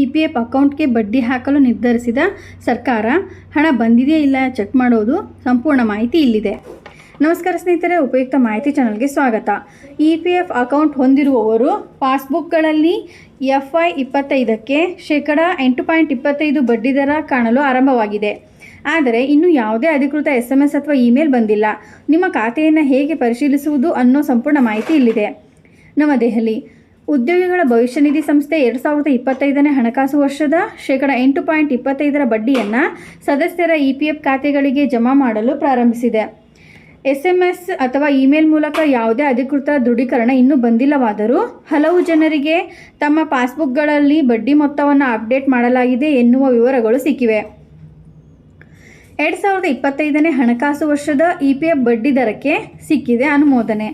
E P F ಅಕೌಂಟ್ಗೆ ಬಡ್ಡಿ ಹಾಕಲು ನಿರ್ಧರಿಸಿದ ಸರ್ಕಾರ ಹಣ ಬಂದಿದೆಯೇ ಇಲ್ಲ ಚೆಕ್ ಮಾಡೋದು ಸಂಪೂರ್ಣ ಮಾಹಿತಿ ಇಲ್ಲಿದೆ. ನಮಸ್ಕಾರ ಸ್ನೇಹಿತರೆ, ಉಪಯುಕ್ತ ಮಾಹಿತಿ ಚಾನಲ್ಗೆ ಸ್ವಾಗತ. ಇ ಪಿ ಎಫ್ ಅಕೌಂಟ್ ಹೊಂದಿರುವವರು ಪಾಸ್ಬುಕ್ಗಳಲ್ಲಿ ಎಫ್ ಐ ಇಪ್ಪತ್ತೈದಕ್ಕೆ ಶೇಕಡ ಎಂಟು ಪಾಯಿಂಟ್ ಇಪ್ಪತ್ತೈದು ಬಡ್ಡಿದರ ಕಾಣಲು ಆರಂಭವಾಗಿದೆ. ಆದರೆ ಇನ್ನೂ ಯಾವುದೇ ಅಧಿಕೃತ ಎಸ್ ಎಂ ಎಸ್ ಅಥವಾ ಇಮೇಲ್ ಬಂದಿಲ್ಲ. ನಿಮ್ಮ ಖಾತೆಯನ್ನು ಹೇಗೆ ಪರಿಶೀಲಿಸುವುದು ಅನ್ನೋ ಸಂಪೂರ್ಣ ಮಾಹಿತಿ ಇಲ್ಲಿದೆ. ನವದೆಹಲಿ ಉದ್ಯೋಗಿಗಳ ಭವಿಷ್ಯ ನಿಧಿ ಸಂಸ್ಥೆ ಎರಡು ಸಾವಿರದ ಇಪ್ಪತ್ತೈದನೇ ಹಣಕಾಸು ವರ್ಷದ ಶೇಕಡ ಎಂಟು ಪಾಯಿಂಟ್ ಇಪ್ಪತ್ತೈದರ ಬಡ್ಡಿಯನ್ನು ಸದಸ್ಯರ ಇ ಪಿ ಎಫ್ ಖಾತೆಗಳಿಗೆ ಜಮಾ ಮಾಡಲು ಪ್ರಾರಂಭಿಸಿದೆ. ಎಸ್ ಎಂ ಎಸ್ ಅಥವಾ ಇಮೇಲ್ ಮೂಲಕ ಯಾವುದೇ ಅಧಿಕೃತ ದೃಢೀಕರಣ ಇನ್ನೂ ಬಂದಿಲ್ಲವಾದರೂ ಹಲವು ಜನರಿಗೆ ತಮ್ಮ ಪಾಸ್ಬುಕ್ಗಳಲ್ಲಿ ಬಡ್ಡಿ ಮೊತ್ತವನ್ನು ಅಪ್ಡೇಟ್ ಮಾಡಲಾಗಿದೆ ಎನ್ನುವ ವಿವರಗಳು ಸಿಕ್ಕಿವೆ. ಎರಡು ಸಾವಿರದ ಇಪ್ಪತ್ತೈದನೇ ಹಣಕಾಸು ವರ್ಷದ ಇ ಪಿ ಎಫ್ ಬಡ್ಡಿ ದರಕ್ಕೆ ಸಿಕ್ಕಿದೆ ಅನುಮೋದನೆ.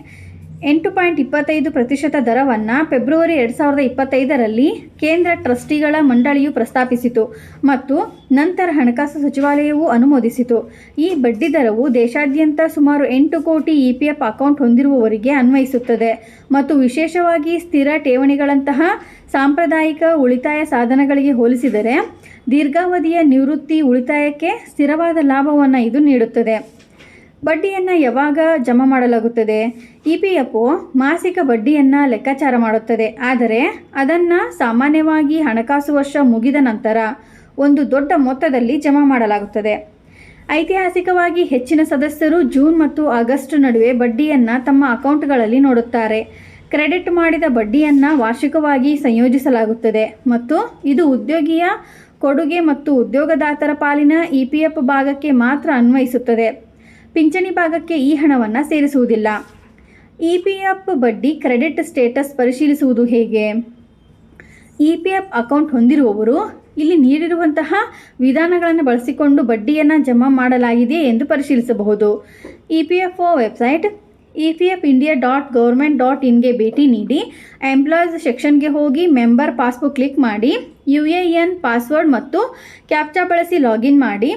ಎಂಟು ಪಾಯಿಂಟ್ ಇಪ್ಪತ್ತೈದು ಪ್ರತಿಶತ ದರವನ್ನು ಫೆಬ್ರವರಿ ಎರಡು ಸಾವಿರದ ಇಪ್ಪತ್ತೈದರಲ್ಲಿ ಕೇಂದ್ರ ಟ್ರಸ್ಟಿಗಳ ಮಂಡಳಿಯು ಪ್ರಸ್ತಾಪಿಸಿತು ಮತ್ತು ನಂತರ ಹಣಕಾಸು ಸಚಿವಾಲಯವು ಅನುಮೋದಿಸಿತು. ಈ ಬಡ್ಡಿ ದರವು ದೇಶಾದ್ಯಂತ ಸುಮಾರು ಎಂಟು ಕೋಟಿ ಇ ಪಿ ಎಫ್ ಅಕೌಂಟ್ ಹೊಂದಿರುವವರಿಗೆ ಅನ್ವಯಿಸುತ್ತದೆ ಮತ್ತು ವಿಶೇಷವಾಗಿ ಸ್ಥಿರ ಠೇವಣಿಗಳಂತಹ ಸಾಂಪ್ರದಾಯಿಕ ಉಳಿತಾಯ ಸಾಧನಗಳಿಗೆ ಹೋಲಿಸಿದರೆ ದೀರ್ಘಾವಧಿಯ ನಿವೃತ್ತಿ ಉಳಿತಾಯಕ್ಕೆ ಸ್ಥಿರವಾದ ಲಾಭವನ್ನು ಇದು ನೀಡುತ್ತದೆ. ಬಡ್ಡಿಯನ್ನು ಯಾವಾಗ ಜಮಾ ಮಾಡಲಾಗುತ್ತದೆ? ಇ ಪಿ ಎಫ್ ಒ ಮಾಸಿಕ ಬಡ್ಡಿಯನ್ನು ಲೆಕ್ಕಾಚಾರ ಮಾಡುತ್ತದೆ. ಆದರೆ ಅದನ್ನು ಸಾಮಾನ್ಯವಾಗಿ ಹಣಕಾಸು ವರ್ಷ ಮುಗಿದ ನಂತರ ಒಂದು ದೊಡ್ಡ ಮೊತ್ತದಲ್ಲಿ ಜಮಾ ಮಾಡಲಾಗುತ್ತದೆ. ಐತಿಹಾಸಿಕವಾಗಿ ಹೆಚ್ಚಿನ ಸದಸ್ಯರು ಜೂನ್ ಮತ್ತು ಆಗಸ್ಟ್ ನಡುವೆ ಬಡ್ಡಿಯನ್ನು ತಮ್ಮ ಅಕೌಂಟ್ಗಳಲ್ಲಿ ನೋಡುತ್ತಾರೆ. ಕ್ರೆಡಿಟ್ ಮಾಡಿದ ಬಡ್ಡಿಯನ್ನು ವಾರ್ಷಿಕವಾಗಿ ಸಂಯೋಜಿಸಲಾಗುತ್ತದೆ ಮತ್ತು ಇದು ಉದ್ಯೋಗಿಯ ಕೊಡುಗೆ ಮತ್ತು ಉದ್ಯೋಗದಾತರ ಪಾಲಿನ ಇ ಪಿ ಎಫ್ ಭಾಗಕ್ಕೆ ಮಾತ್ರ ಅನ್ವಯಿಸುತ್ತದೆ. ಪಿಂಚಣಿ ಭಾಗಕ್ಕೆ ಈ ಹಣವನ್ನು ಸೇರಿಸುವುದಿಲ್ಲ. ಇ ಪಿ ಎಫ್ ಬಡ್ಡಿ ಕ್ರೆಡಿಟ್ ಸ್ಟೇಟಸ್ ಪರಿಶೀಲಿಸುವುದು ಹೇಗೆ? ಇ ಪಿ ಎಫ್ ಅಕೌಂಟ್ ಹೊಂದಿರುವವರು ಇಲ್ಲಿ ನೀಡಿರುವಂತಹ ವಿಧಾನಗಳನ್ನು ಬಳಸಿಕೊಂಡು ಬಡ್ಡಿಯನ್ನು ಜಮಾ ಮಾಡಲಾಗಿದೆಯೇ ಎಂದು ಪರಿಶೀಲಿಸಬಹುದು. E P F O website E P F India dot government dot ಇನ್ಗೆ ಭೇಟಿ ನೀಡಿ, ಎಂಪ್ಲಾಯ್ಸ್ ಸೆಕ್ಷನ್ಗೆ ಹೋಗಿ ಮೆಂಬರ್ ಪಾಸ್ಬುಕ್ ಕ್ಲಿಕ್ ಮಾಡಿ, ಯು ಎ ಎನ್ ಪಾಸ್ವರ್ಡ್ ಮತ್ತು ಕ್ಯಾಪ್ಚಾ ಬಳಸಿ ಲಾಗಿನ್ ಮಾಡಿ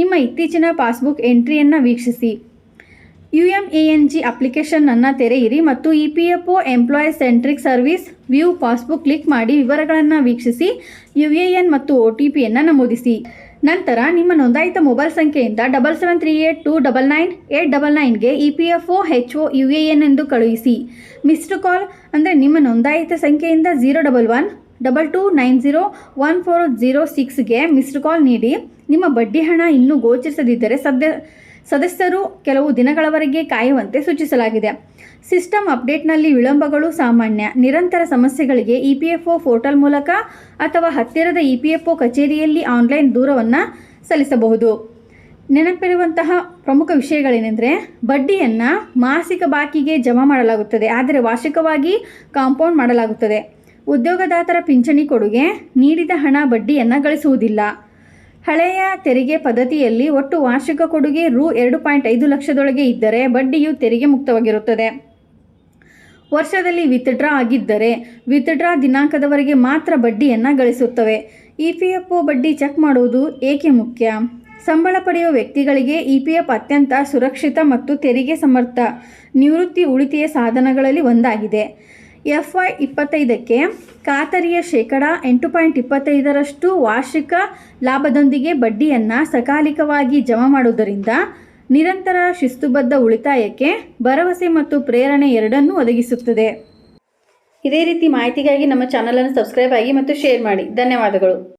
ನಿಮ್ಮ ಇತ್ತೀಚಿನ ಪಾಸ್ಬುಕ್ ಎಂಟ್ರಿಯನ್ನು ವೀಕ್ಷಿಸಿ. U M A N G ಅಪ್ಲಿಕೇಶನನ್ನು ತೆರೆಯಿರಿ ಮತ್ತು E P F O employees centric service view passbook click ಮಾಡಿ ವಿವರಗಳನ್ನು ವೀಕ್ಷಿಸಿ ಯು ಎ ಎನ್ ಮತ್ತು ಒ ಟಿ ಪಿಯನ್ನು ನಮೂದಿಸಿ. ನಂತರ ನಿಮ್ಮ ನೋಂದಾಯಿತ ಮೊಬೈಲ್ ಸಂಖ್ಯೆಯಿಂದ double seven three eight two double nine eight double ನೈನ್ಗೆ E P F O H O U A N ಎಂದು ಕಳುಹಿಸಿ. ಮಿಸ್ಡ್ ಕಾಲ್ ಅಂದರೆ ನಿಮ್ಮ ನೋಂದಾಯಿತ ಸಂಖ್ಯೆಯಿಂದ zero double one double two nine zero one four zero ಸಿಕ್ಸ್ಗೆ missed call ನೀಡಿ. ನಿಮ್ಮ ಬಡ್ಡಿ ಹಣ ಇನ್ನೂ ಗೋಚರಿಸದಿದ್ದರೆ ಸದ್ಯ ಸದಸ್ಯರು ಕೆಲವು ದಿನಗಳವರೆಗೆ ಕಾಯುವಂತೆ ಸೂಚಿಸಲಾಗಿದೆ. ಸಿಸ್ಟಮ್ ಅಪ್ಡೇಟ್ನಲ್ಲಿ ವಿಳಂಬಗಳು ಸಾಮಾನ್ಯ. ನಿರಂತರ ಸಮಸ್ಯೆಗಳಿಗೆ E P F O portal ಮೂಲಕ ಅಥವಾ ಹತ್ತಿರದ ಇ ಪಿ ಎಫ್ ಒ ಕಚೇರಿಯಲ್ಲಿ ಆನ್ಲೈನ್ ದೂರವನ್ನು ಸಲ್ಲಿಸಬಹುದು. ನೆನಪಿರುವಂತಹ ಪ್ರಮುಖ ವಿಷಯಗಳೇನೆಂದರೆ, ಬಡ್ಡಿಯನ್ನು ಮಾಸಿಕ ಬಾಕಿಗೆ ಜಮಾ ಮಾಡಲಾಗುತ್ತದೆ. ಆದರೆ ವಾರ್ಷಿಕವಾಗಿ ಕಾಂಪೌಂಡ್ ಮಾಡಲಾಗುತ್ತದೆ. ಉದ್ಯೋಗದಾತರ ಪಿಂಚಣಿ ಕೊಡುಗೆ ನೀಡಿದ ಹಣ ಬಡ್ಡಿಯನ್ನು ಗಳಿಸುವುದಿಲ್ಲ. ಹಳೆಯ ತೆರಿಗೆ ಪದ್ಧತಿಯಲ್ಲಿ ಒಟ್ಟು ವಾರ್ಷಿಕ ಕೊಡುಗೆ ರು ಎರಡು ಪಾಯಿಂಟ್ ಐದು ಲಕ್ಷದೊಳಗೆ ಇದ್ದರೆ ಬಡ್ಡಿಯು ತೆರಿಗೆ ಮುಕ್ತವಾಗಿರುತ್ತದೆ. ವರ್ಷದಲ್ಲಿ ವಿತ್ಡ್ರಾ ಆಗಿದ್ದರೆ ವಿತ್ಡ್ರಾ ದಿನಾಂಕದವರೆಗೆ ಮಾತ್ರ ಬಡ್ಡಿಯನ್ನು ಗಳಿಸುತ್ತವೆ. ಇ ಪಿ ಎಫ್ ಒ ಬಡ್ಡಿ ಚೆಕ್ ಮಾಡುವುದು ಏಕೆ ಮುಖ್ಯ? ಸಂಬಳ ಪಡೆಯುವ ವ್ಯಕ್ತಿಗಳಿಗೆ ಇ ಪಿ ಎಫ್ ಅತ್ಯಂತ ಸುರಕ್ಷಿತ ಮತ್ತು ತೆರಿಗೆ ಸಮರ್ಥ ನಿವೃತ್ತಿ ಉಳಿತೆಯ ಸಾಧನಗಳಲ್ಲಿ ಒಂದಾಗಿದೆ. ಎಫ್ ವೈ ಇಪ್ಪತ್ತೈದಕ್ಕೆ ಖಾತರಿಯ ಶೇಕಡ ಎಂಟು ಪಾಯಿಂಟ್ ಇಪ್ಪತ್ತೈದರಷ್ಟು ವಾರ್ಷಿಕ ಲಾಭದೊಂದಿಗೆ ಬಡ್ಡಿಯನ್ನು ಸಕಾಲಿಕವಾಗಿ ಜಮಾ ಮಾಡುವುದರಿಂದ ನಿರಂತರ ಶಿಸ್ತುಬದ್ಧ ಉಳಿತಾಯಕ್ಕೆ ಭರವಸೆ ಮತ್ತು ಪ್ರೇರಣೆ ಎರಡನ್ನೂ ಒದಗಿಸುತ್ತದೆ. ಇದೇ ರೀತಿ ಮಾಹಿತಿಗಾಗಿ ನಮ್ಮ ಚಾನಲನ್ನು ಸಬ್ಸ್ಕ್ರೈಬ್ ಆಗಿ ಮತ್ತು ಶೇರ್ ಮಾಡಿ. ಧನ್ಯವಾದಗಳು.